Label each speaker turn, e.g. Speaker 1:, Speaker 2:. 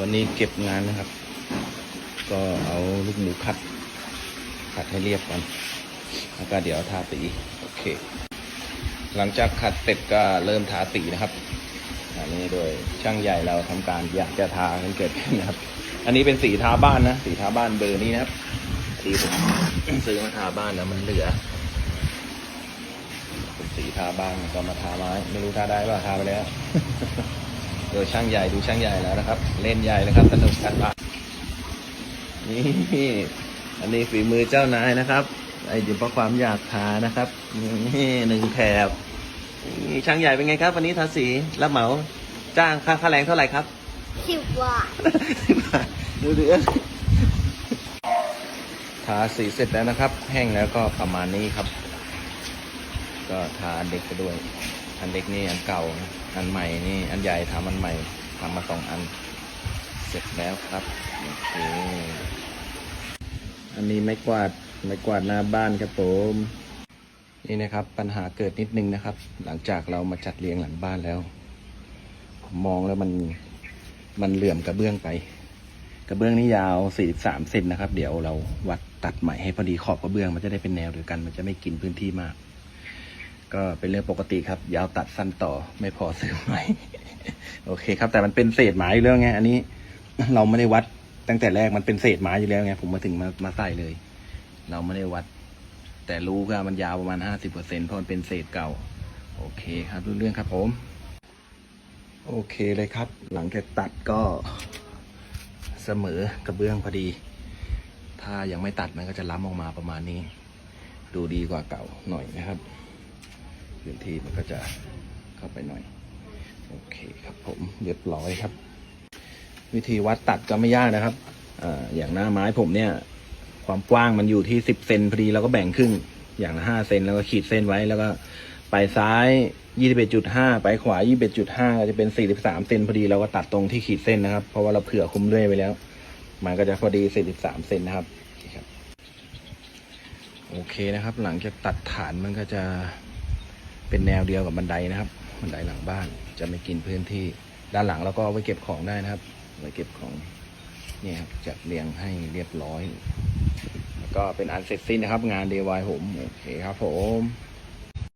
Speaker 1: วันนี้เก็บงานนะครับ ก็เอาลูกหมูคัด ขัดให้เรียบก่อนแล้วก็เดี๋ยวทาสีโอเค หลังจากขัดเสร็จก็เริ่มทาสีนะครับ อันนี้โดยช่างใหญ่เราทำการอยากจะทากันเกิดขึ้นนะครับ อันนี้เป็นสีทาบ้านนะสีทาบ้านเบอร์นี้นะครับสีผมซื้อมาทาบ้านแล้วมันเหลือเป็นสีทาบ้านก็มาทาไม้ไม่รู้ทาได้ป่ะทาไปแล้ว โดยช่างใหญ่ดูช่างใหญ่แล้วนะครับ เล่นใหญ่เลยครับสนุกกันบ้างนี่อันนี้ฝีมือเจ้านายนะครับ ไอ้เดี๋ยวเพราะความอยากทานะครับนี่หนึ่งแถบนี่ช่างใหญ่เป็นไงครับ วันนี้ทาสีรับเหมาจ้างค่าค่าแรงเท่าไหร่ครับ
Speaker 2: สิบวาท
Speaker 1: ดูเดือดทาสีเสร็จแล้วนะครับ แห้งแล้วก็ประมาณนี้ครับ ก็ทาอันเด็กไปด้วย อันเด็กนี่อันเก่านะอันใหม่นี่อันใหญ่ทำอันใหม่ทำมาสองอัน เสร็จแล้วครับโอเคอันนี้ไม้กวาดไม้กวาดหน้าบ้านครับผมนี่นะครับปัญหาเกิดนิดนึงนะครับ หลังจากเรามาจัดเรียงหลังบ้านแล้ว ผมมองแล้วมันมันเหลื่อมกระเบื้องไป กระเบื้องนี่ยาว43เซนนะครับ เดี๋ยวเราวัดตัดใหม่ให้พอดีขอบกระเบื้องมันจะได้เป็นแนวเดียวกัน มันจะไม่กินพื้นที่มาก ก็เป็นเรื่องปกติครับ ยาวตัดสั้นต่อไม่พอซื้อใหม่ โอเคครับ แต่มันเป็นเศษไม้อยู่แล้วไง อันนี้เราไม่ได้วัดตั้งแต่แรกมันเป็นเศษไม้อยู่แล้วไง ผมมาถึงมามาใส่เลย เราไม่ได้วัด แต่รู้ว่ามันยาวประมาณ50เปอร์เซ็นเพราะมันเป็นเศษเก่า โอเคครับรู้เรื่องครับผม โอเคเลยครับ หลังจากตัดก็เสมอกระเบื้องพอดี ถ้ายังไม่ตัดมันก็จะล้ำออกมาประมาณนี้ ดูดีกว่าเก่าหน่อยนะครับ พื้นที่มันก็จะเข้าไปหน่อย โอเคครับผมเรียบร้อยครับ วิธีวัดตัดก็ไม่ยากนะครับออย่างหน้าไม้ผมเนี่ย ความกว้างมันอยู่ที่สิบเซนพอดีเราก็แบ่งครึ่งอย่างละห้าเซนแล้วก็ขีดเส้นไว้แล้วก็ไปซ้ายยี่สิบเอ็ดจุดห้าไปขวายี่สิบเอ็ดจุดห้าจะเป็นสี่สิบสามเซนพอดีเราก็ตัดตรงที่ขีดเส้นนะครับ เพราะว่าเราเผื่อคุ้มเลื่อยไว้แล้ว มันก็จะพอดีสี่สิบสามเซนนะครับโอเคนะครับ หลังจากตัดฐานมันก็จะ เป็นแนวเดียวกับบันไดนะครับ บันไดหลังบ้านจะไม่กินพื้นที่ด้านหลังแล้วก็เอาไว้เก็บของได้นะครับ ไว้เก็บของนี่ครับจัดเรียงให้เรียบร้อย แล้วก็เป็นอันเสร็จสิ้นนะครับ งาน DIY ผมโอเคครับผม